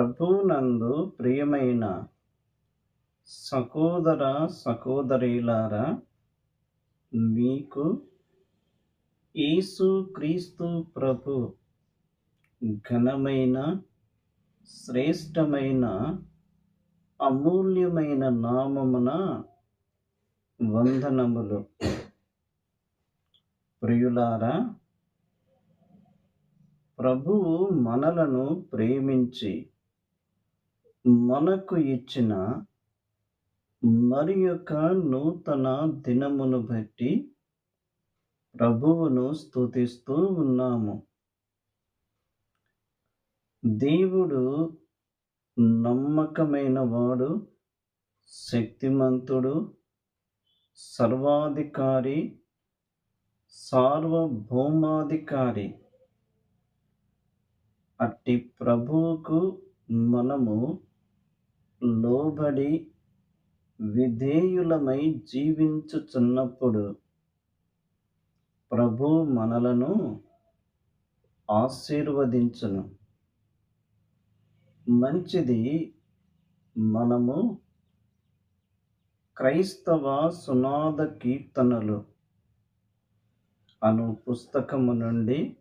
ప్రభునందు ప్రియమైన సహోదర సహోదరీలారా మీకు యేసు క్రీస్తు ప్రభు ఘనమైన శ్రేష్టమైన అమూల్యమైన నామమున వందనములు. ప్రియులారా ప్రభువు మనలను ప్రేమించి మనకు ఇచ్చిన మరి యొక్క నూతన దినమును బట్టి ప్రభువును స్తుతిస్తూ ఉన్నాము. దేవుడు నమ్మకమైన వాడు శక్తిమంతుడు సర్వాధికారి సార్వభౌమాధికారి. అట్టి ప్రభువుకు మనము లోబడి విధేయులమై జీవించుచున్నప్పుడు ప్రభు మనలను ఆశీర్వదించును. మంచిది మనము క్రైస్తవ సునాద కీర్తనలు అను పుస్తకము నుండి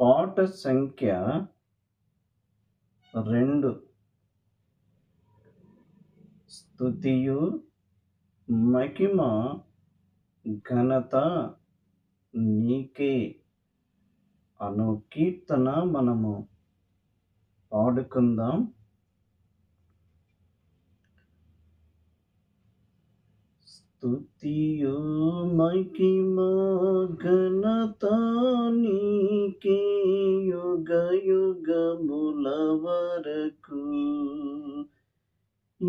పాట సంఖ్య రెండు స్థుతియు మహిమ ఘనత నీకే అను కీర్తన మనము పాడుకుందాం. స్థుతియు మహిమ ఘనత నీకే యుగ యుగముల వరకు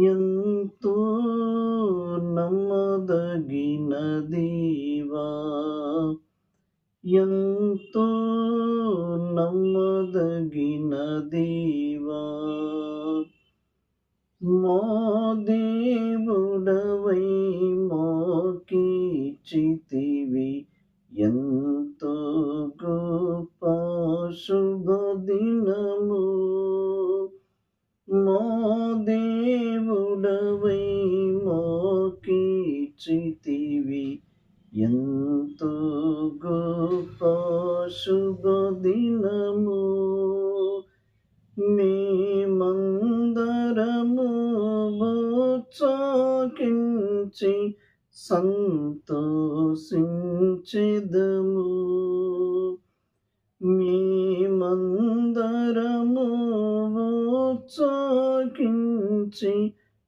ఎంతో నమ్మదగిన దేవా ఎంతో నమ్మదగిన దేవా చాకించి సంతోషించెదము మేమందరము చాకించి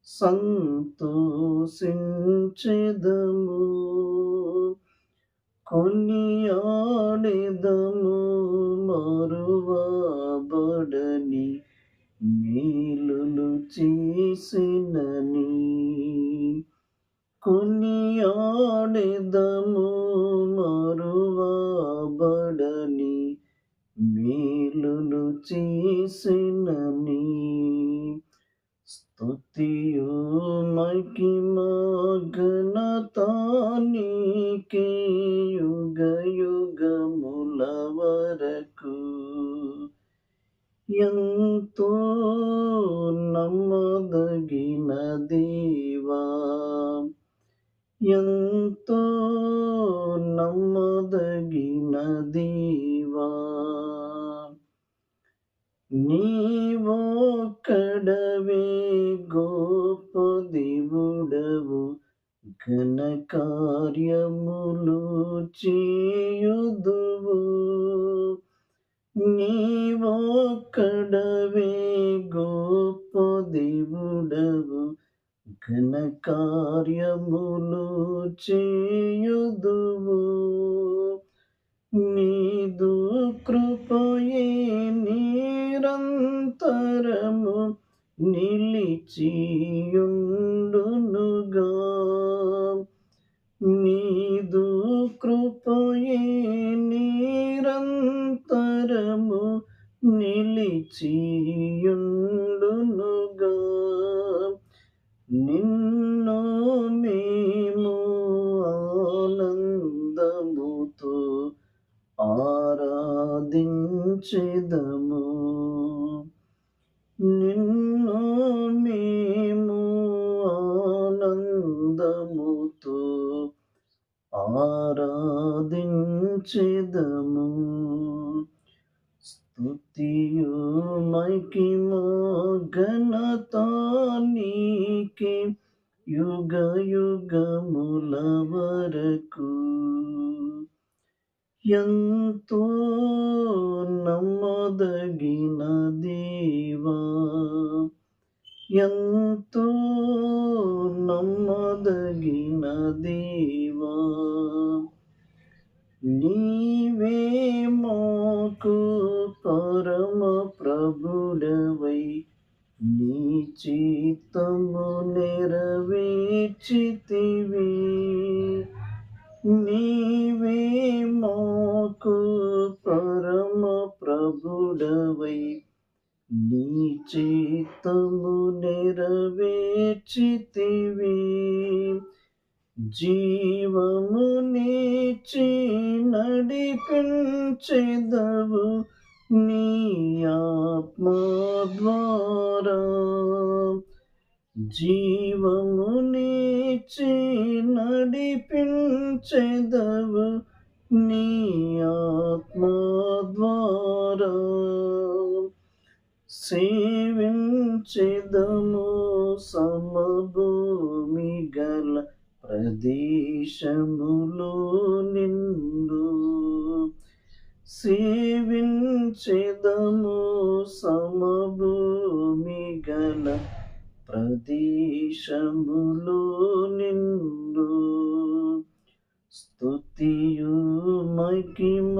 సంతోషించెదము. కొనియాడెదము మరువబడని మేలులు చేసినని కొనియాడెదము మరువబడని మేలులు చేసినని స్తుతియు మహిమ ఘనత యుగ యుగముల వరకు నీవొక్కడవే గొప్ప దేవుడవు ఘన కార్యములు చేయుదువు. నీవొక్కడవే గొప్ప దేవుడవు ఘన కార్యములు చేయుదువు. నిలిచియుండునుగా నీదు కృపయే నిరంతరము నిలిచియుండునుగా. నిన్ను మేము ఆనందముతో ఆరాధించెదము. స్తుతించెదము స్తుతియు మహిమ ఘనత యుగ యుగముల వరకు. ఎంతో నమ్మదగిన దేవా ఎంతో నమ్మదగిన దేవా. దేవా నీవే మాకు పరమ ప్రభుడవై నీ చిత్తము నెరవేర్చితివి. నీవే మాకు పరమ ప్రభుడవై నీ చిత్తము నెరవేర్చితివి. జీవము నీచి నడిపించెదవు నీ ఆత్మ ద్వారా. జీవము నీచి నడిపించెదవు నీ ఆత్మ ద్వారా. సేవించెదము సమభూమి గల ప్రదేశములో నిన్ను సేవించెదము సమభూమి గల ప్రదేశములో నిన్ను స్తుతియు మహిమ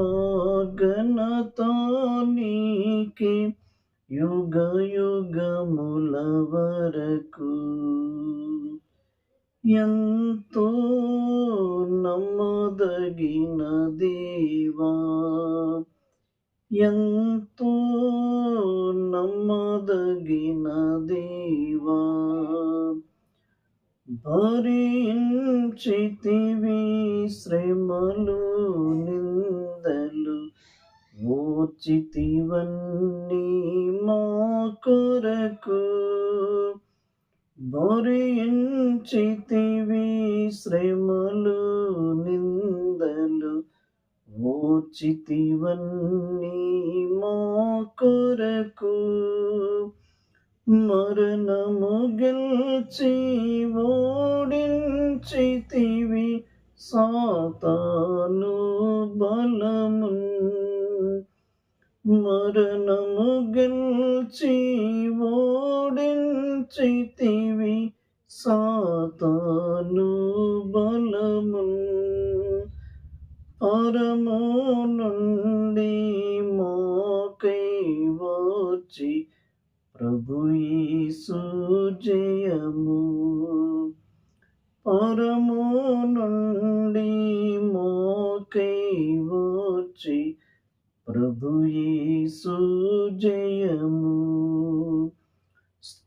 నమ్మదగిన దేవా ఎంతో నమ్మదగిన దేవా భరించితివి శ్రమలు నిందలు ఓచితివన్నీ మా కొరకు. భరించితివి శ్రమలు నిందలు ఓచితివన్నీ మా కొరకు. మరణము గెలిచి ఓడించితివి సాతాను బలము మరణము గెలిచి ఓడించితివి సాతాను బలము పరము నుండి మోకై వచ్చి ప్రభు యేసు జయము. పరము నుండి మోకై వచ్చి ప్రభు జయము.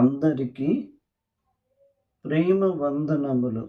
అందరికీ ప్రేమ వందనములు.